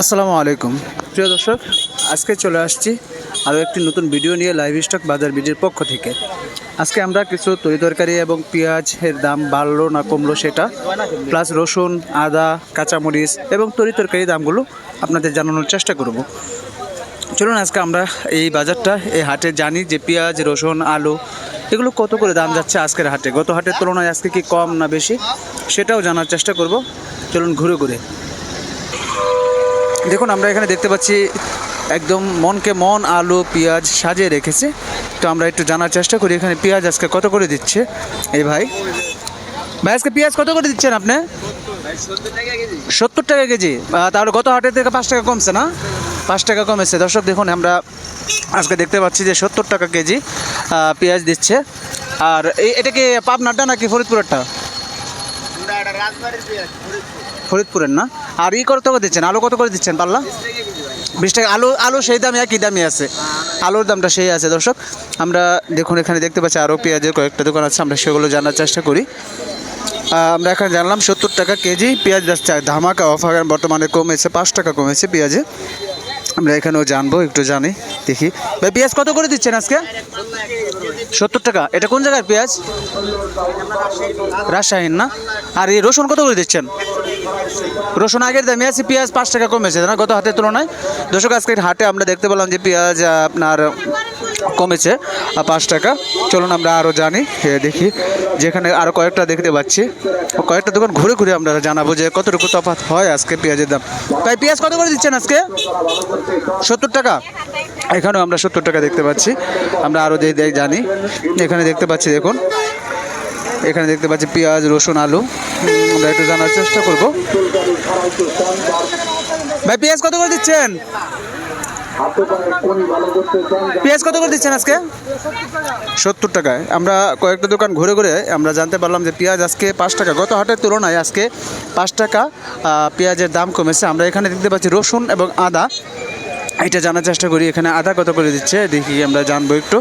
আসসালামু আলাইকুম। প্রিয় দর্শক, আজকে চলে আসছি আরও একটি নতুন ভিডিও নিয়ে লাইভ স্টক বাজার বিডির পক্ষ থেকে। আজকে আমরা কিছু তরি তরকারি এবং পেঁয়াজের দাম বাড়লো না কমলো সেটা প্লাস রসুন, আদা, কাঁচামরিচ এবং তরি তরকারি দামগুলো আপনাদের জানানোর চেষ্টা করব। চলুন আজকে আমরা এই বাজারটা, এই হাটে জানি যে পেঁয়াজ, রসুন, আলু, এগুলো কত করে দাম যাচ্ছে আজকের হাটে? গত হাটের তুলনায় আজকে কি কম না বেশি? সেটাও জানার চেষ্টা করব। চলুন ঘুরে ঘুরে। দেখুন, আমরা এখানে দেখতে পাচ্ছি একদম মনকে মন, আলু, পেঁয়াজ সাজিয়ে রেখেছে। তো আমরা একটু জানার চেষ্টা করি, এখানে পেঁয়াজ আজকে কত করে দিচ্ছে? এই ভাই। ভাই, আজকে পেঁয়াজ কত করে দিচ্ছেন আপনি? সত্তর টাকা কেজি। তাহলে গত হাটের থেকে পাঁচ টাকা কমছে না? পাঁচ টাকা কমেছে। দর্শক, দেখুন, আমরা আজকে দেখতে পাচ্ছি যে সত্তর টাকা কেজি পেঁয়াজ দিচ্ছে। আর এই, এটা কি পাবনারটা নাকি ফরিদপুরেরটা? ফরিদপুরের না? আর ই কত করে দিচ্ছেন? আলু কত করে দিচ্ছেন পাল্লা? বিশ টাকা। আলু আলু সেই দামে একই দামই আছে। আলুর দামটা সেই আছে, দর্শক। আমরা দেখুন, এখানে দেখতে পাচ্ছি আরও পেঁয়াজের কয়েকটা দোকান আছে, আমরা সেগুলো জানার চেষ্টা করি। আমরা এখানে জানলাম সত্তর টাকা কেজি পেঁয়াজ যাচ্ছে। ধামাকা অফার বর্তমানে কমেছে, পাঁচ টাকা কমেছে পেঁয়াজে। আমরা এখানেও জানব, একটু জানি, দেখি। ভাই, পেঁয়াজ কত করে দিচ্ছেন আজকে? সত্তর টাকা। এটা কোন জায়গার পেঁয়াজ? রাজশাহীর, না? আর এই রসুন কত করে দিচ্ছেন? রসুন আগের দামে আছে, পেঁয়াজ পাঁচ টাকা কমেছে না গত হাতের তুলনায়। দর্শক, আজকের হাটে আমরা দেখতে পেলাম যে পেঁয়াজ আপনার কমেছে পাঁচ টাকা। চলুন আমরা আরও জানি দেখি। যেখানে আরও কয়েকটা দেখতে পাচ্ছি। কয়েকটা দোকান ঘুরে ঘুরে আমরা জানাব যে কতটুকু তফাৎ হয় আজকে পেঁয়াজের দাম। তাই পেঁয়াজ কত করে দিচ্ছেন আজকে? সত্তর টাকা। এখানেও আমরা সত্তর টাকা দেখতে পাচ্ছি। আমরা আরও যে জানি। এখানে দেখতে পাচ্ছি, দেখুন। এখানে দেখতে পাচ্ছি পেঁয়াজ, রসুন, আলু। আমরা একটু জানার চেষ্টা করব। ভাই, পেঁয়াজ কত করে দিচ্ছেন? পেঁয়াজ কত করে দিচ্ছেন আজকে? সত্তর টাকায়। আমরা কয়েকটা দোকান ঘুরে ঘুরে আমরা জানতে পারলাম যে পেঁয়াজ আজকে পাঁচ টাকা। গত হাটের তুলনায় আজকে পাঁচ টাকা পেঁয়াজের দাম কমেছে। আমরা এখানে দেখতে পাচ্ছি রসুন এবং আদা। এটা জানার চেষ্টা করি, এখানে আদা কত করে দিচ্ছে? দেখি, আমরা জানব একটু।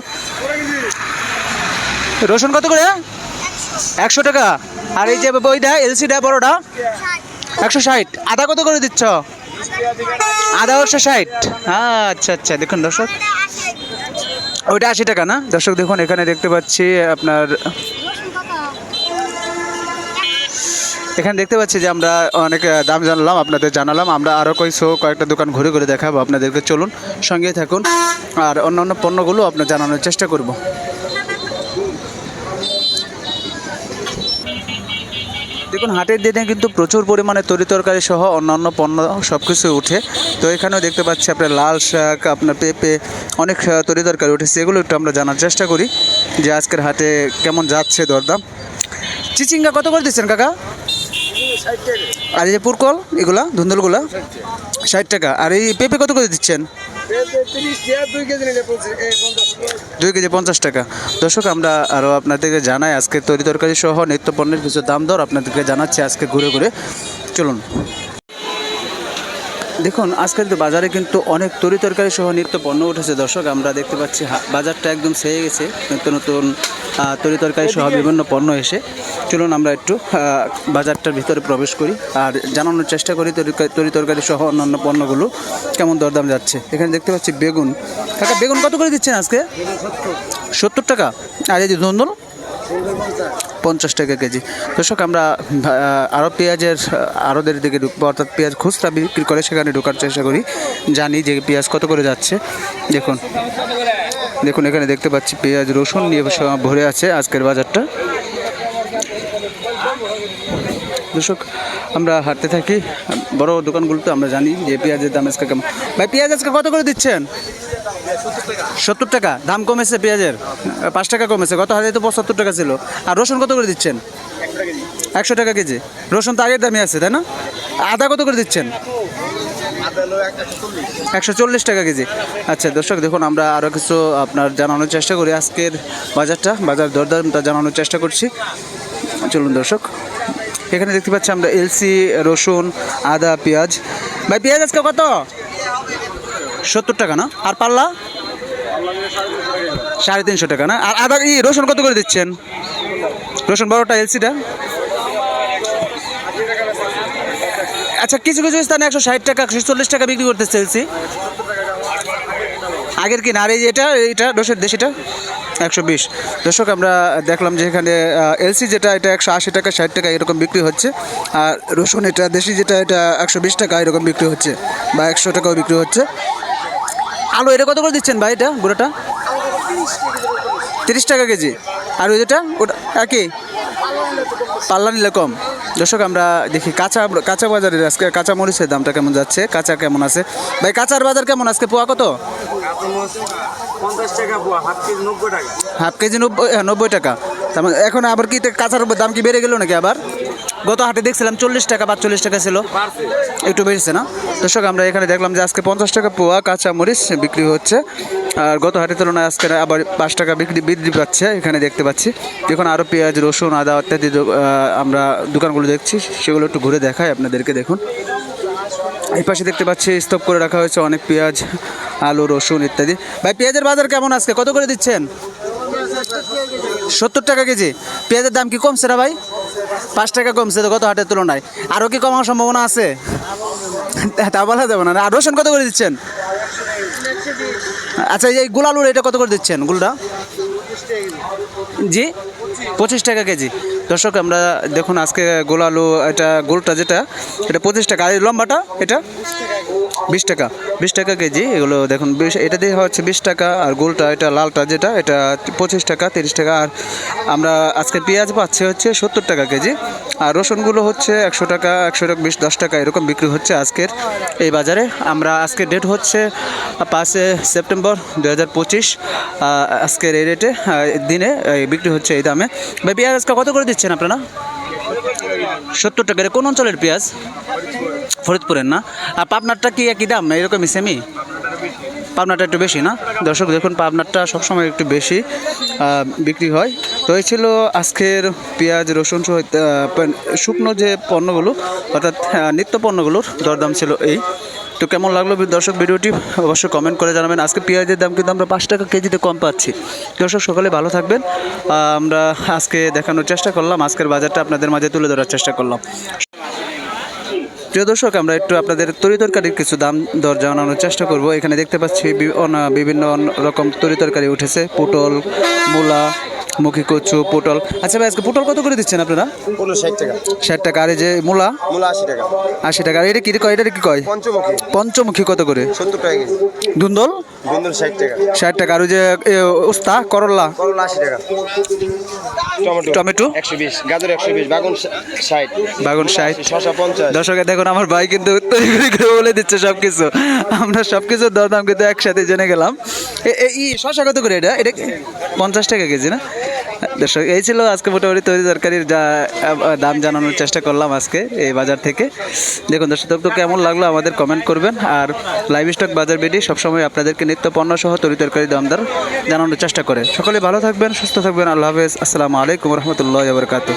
রসুন কত করে? একশো টাকা। আর এই যে ওইটা এলসিটা বড়টা? একশো ষাট। আদা কত করে দিচ্ছ? আদা একশো ষাট। আচ্ছা আচ্ছা দেখুন দর্শক। ওইটা আশি টাকা না? দর্শক, দেখুন, এখানে দেখতে পাচ্ছি আপনার এখানে দেখতে পাচ্ছি যে আমরা অনেক দাম জানলাম, আপনাদের জানালাম। আমরা আরও কয়েকশো, কয়েকটা দোকান ঘুরে ঘুরে দেখাবো আপনাদেরকে। চলুন, সঙ্গেই থাকুন। আর অন্যান্য পণ্যগুলো আপনার জানানোর চেষ্টা করব। দেখুন, হাটের দিনে কিন্তু প্রচুর পরিমাণে তরি তরকারি সহ অন্যান্য পণ্য সব কিছু উঠে। তো এখানেও দেখতে পাচ্ছি আপনার লাল শাক, আপনার পেঁপে, অনেক তরি তরকারি উঠেছে। এগুলো একটু আমরা জানার চেষ্টা করি যে আজকের হাটে কেমন যাচ্ছে দরদাম। চিচিঙ্গা কত করে দিচ্ছেন কাকা? আর এই যে পুরকল, এগুলা, ধুন্দুলগুলা? ষাট টাকা। আর এই পেঁপে কত করে দিচ্ছেন? দুই কেজি পঞ্চাশ টাকা। দর্শক, আমরা আরও আপনাদেরকে জানাই, আজকে তরি তরকারি সহ নিত্য পণ্যের কিছু দাম দর আপনাদেরকে জানাচ্ছি আজকে ঘুরে ঘুরে। চলুন। দেখুন আজকাল তো বাজারে কিন্তু অনেক তরি তরকারি সহ নিত্য পণ্য উঠেছে। দর্শক আমরা দেখতে পাচ্ছি হা- বাজারটা একদম সেরে গেছে। নতুন নতুন তরি তরকারি সহ বিভিন্ন পণ্য এসে। চলুন আমরা একটু বাজারটার ভিতরে প্রবেশ করি আর জানানোর চেষ্টা করি তরি- তরি তরকারি সহ অন্যান্য পণ্যগুলো কেমন দরদাম যাচ্ছে। এখানে দেখতে পাচ্ছি বেগুন। কাকা বেগুন কত করে দিচ্ছেন আজকে? সত্তর। টাকা। আর এই যে ধন্দন পঞ্চাশ টাকা কেজি। দর্শক, আমরা আরও পেঁয়াজের আরোদের দিকে ঢুকবো, অর্থাৎ পেঁয়াজ খুচরা বিক্রি করে সেখানে ঢোকার চেষ্টা করি। জানি যে পেঁয়াজ কত করে যাচ্ছে। দেখুন দেখুন, এখানে দেখতে পাচ্ছি পেঁয়াজ, রসুন নিয়ে ভরে আছে আজকের বাজারটা। দর্শক, আমরা হাঁটতে থাকি। বড় দোকানগুলোতে আমরা জানি যে পেঁয়াজের দাম আজকে কেমন। ভাই, পেঁয়াজ আজকে কত করে দিচ্ছেন? সত্তর টাকা, দাম কমেছে পেঁয়াজের, পাঁচ টাকা কমেছে, গত হাজার তো পঁচাত্তর টাকা ছিল। আর রসুন কত করে দিচ্ছেন? একশো টাকা কেজি। রসুন তো আগের দামে আছে, তাই না? আদা কত করে দিচ্ছেন? একশো চল্লিশ টাকা কেজি। আচ্ছা দর্শক, দেখুন, আমরা আরও কিছু আপনার জানানোর চেষ্টা করি আজকের বাজারটা, বাজার দরদামটা জানানোর চেষ্টা করছি। চলুন, দর্শক, এখানে দেখতে পাচ্ছি আমরা এলসি, রসুন, আদা, পেঁয়াজ। ভাই, পেঁয়াজ আজকে কত? সত্তর টাকা না? আর পাল্লা? সাড়ে তিনশো টাকা, না? আর আদা ই, রসুন কত করে দিচ্ছেন? রসুন বড়টা এলসিটা? আচ্ছা কিছু কিছু স্থানে একশো ষাট টাকা, একশো চল্লিশ টাকা বিক্রি করতে চলছি আগের কি না? আর এই এটা এটা দোষের দেশ এটা? একশো বিশ। দর্শক, আমরা দেখলাম যে এখানে এলসি যেটা, এটা একশো আশি টাকা, ষাট টাকা এরকম বিক্রি হচ্ছে। আর রসুন এটা, দেশি যেটা, এটা একশো বিশ টাকা এরকম বিক্রি হচ্ছে বা একশো টাকাও বিক্রি হচ্ছে। আলু এটা কত করে দিচ্ছেন ভাই এটা, গুঁড়োটা? তিরিশ টাকা কেজি। আর ওই যেটা, ওটা একই পাল্লা নিলে কম। দর্শক, আমরা দেখি কাঁচা কাঁচা বাজারের আজকে কাঁচা মরিচের দামটা কেমন যাচ্ছে, কাঁচা কেমন আছে? ভাই, কাঁচার বাজার কেমন আজকে? পোয়া কত? হাফ কেজি নব্বই নব্বই টাকা। তার মানে এখন আবার কি কাঁচার দাম কি বেড়ে গেল নাকি আবার? গত হাটে দেখছিলাম চল্লিশ টাকা, পাঁচচল্লিশ টাকা ছিল। একটু বেড়েছে না? দর্শক, আমরা এখানে দেখলাম যে আজকে পঞ্চাশ টাকা পোয়া, কাঁচা মরিচ বিক্রি হচ্ছে। আর গত হাটের তুলনায় আজকে আবার পাঁচ টাকা বিক্রি বৃদ্ধি পাচ্ছে, এখানে দেখতে পাচ্ছি। এখন আরও পেঁয়াজ, রসুন, আদা ইত্যাদি আমরা দোকানগুলো দেখছি, সেগুলো একটু ঘুরে দেখাই আপনাদেরকে, দেখুন। এই পাশে দেখতে পাচ্ছি স্তব করে রাখা হয়েছে অনেক পেঁয়াজ, আলু, রসুন ইত্যাদি। ভাই, পেঁয়াজের বাজার কেমন আজকে? কত করে দিচ্ছেন? সত্তর টাকা কেজি। পেঁয়াজের দাম কি কমছে না ভাই? পাঁচ টাকা কমছে তো গত হাটের তুলনায়। আরও কি কমার সম্ভাবনা আছে? তা বলা যাবে না। আর রসুন কত করে দিচ্ছেন? আচ্ছা এই গুলালুর এটা কত করে দিচ্ছেন গুলটা? জি পঁচিশ টাকা কেজি। দর্শক, আমরা দেখুন আজকে গোলালু এটা গোলটা যেটা, এটা পঁচিশ টাকা। আর লম্বাটা, এটা বিশ টাকা। বিশ টাকা কেজি, এগুলো দেখুন, বিশ, এটা দিয়ে হচ্ছে বিশ টাকা। আর গোলটা, এটা লালটা যেটা, এটা পঁচিশ টাকা, তিরিশ টাকা। আর আমরা আজকে পেঁয়াজ পাচ্ছি হচ্ছে সত্তর টাকা কেজি। আর রসুনগুলো হচ্ছে একশো টাকা একশো টাকা, বিশ, দশ টাকা, এরকম বিক্রি হচ্ছে আজকের এই বাজারে। আমরা আজকের ডেট হচ্ছে পাঁচে সেপ্টেম্বর দু হাজার পঁচিশ। আজকের এই রেটে দিনে বিক্রি হচ্ছে এই দামে। ভাই, পেঁয়াজ আজকে কত করে দিচ্ছেন আপনারা? সত্তর টাকা কোন অঞ্চলের পেঁয়াজ? ফরিদপুরের না? আর পাবনারটা কি একই দাম? এরকমই সেমি পাবনাটা একটু বেশি না? দর্শক, দেখুন, পাবনারটা সবসময় একটু বেশি বিক্রি হয়। তো এই ছিল আজকের পেঁয়াজ, রসুন সহ শুকনো যে পণ্যগুলো, অর্থাৎ নিত্য পণ্যগুলোর দরদাম ছিল এই। তো কেমন লাগল দর্শক ভিডিওটি? অবশ্যই কমেন্ট করে জানাবেন। আজকে পেঁয়াজের দাম কিন্তু আমরা পাঁচ টাকা কেজিতে কম পাচ্ছি। দর্শক, সকালে ভালো থাকবেন। আমরা আজকে দেখানোর চেষ্টা করলাম। আজকের বাজারটা আপনাদের মাঝে তুলে ধরার চেষ্টা করলাম। প্রিয় দর্শক, আমরা একটু আপনাদের তরি তরকারির কিছু দাম, দর জানানোর চেষ্টা করব। এখানে দেখতে পাচ্ছি বিভিন্ন রকম তরি তরকারি উঠেছে। পটল, মূলা মুখি কচু পটল। আচ্ছা ভাই আজকে পটল কত করে দিচ্ছেন আপনারা? পনেরো ষাট টাকা। ষাট টাকা। আর এই যে মূলা? মূলা আশি টাকা। আশি টাকা। আর এটা কি কয়? এটা কি কয়? পঞ্চমুখী। পঞ্চমুখী কত করে? সত্তর টাকা কেজি। ধুন্দল বন্ধুর ষাট টাকা। ষাট টাকা। আর ওই যে উস্তা করল্লা করলা আশি টাকা। টমেটো। টমেটো? একশো বিশ। গাজর একশো বিশ। বাগুন ষাট। বাগুন ষাট। শশা পঞ্চাশ। দর্শকে দেখুন আমার ভাই কিন্তু তৈরি করে করে বলে দিচ্ছে সব কিছু আমরা সব কিছুর দরদাম কিন্তু একসাথে জেনে গেলাম। এ- এ- ই শশা কত করে এটা? এটা কি? পঞ্চাশ টাকা কেজি না? দর্শক, এই ছিল আজকে মোটামুটি তৈরি তরকারির যা দাম জানানোর চেষ্টা করলাম আজকে এই বাজার থেকে। দেখুন দর্শক, তো কেমন লাগল আমাদের কমেন্ট করবেন। আর লাইভ স্টক বাজার বেডি সবসময় আপনাদেরকে নিত্য পণ্য সহ তৈরি তরকারি দামদার জানানোর চেষ্টা করে। সকলে ভালো থাকবেন, সুস্থ থাকবেন। আল্লাহ হাফেজ। আসসালামু আলাইকুম রহমতুল্লাহ বরকাত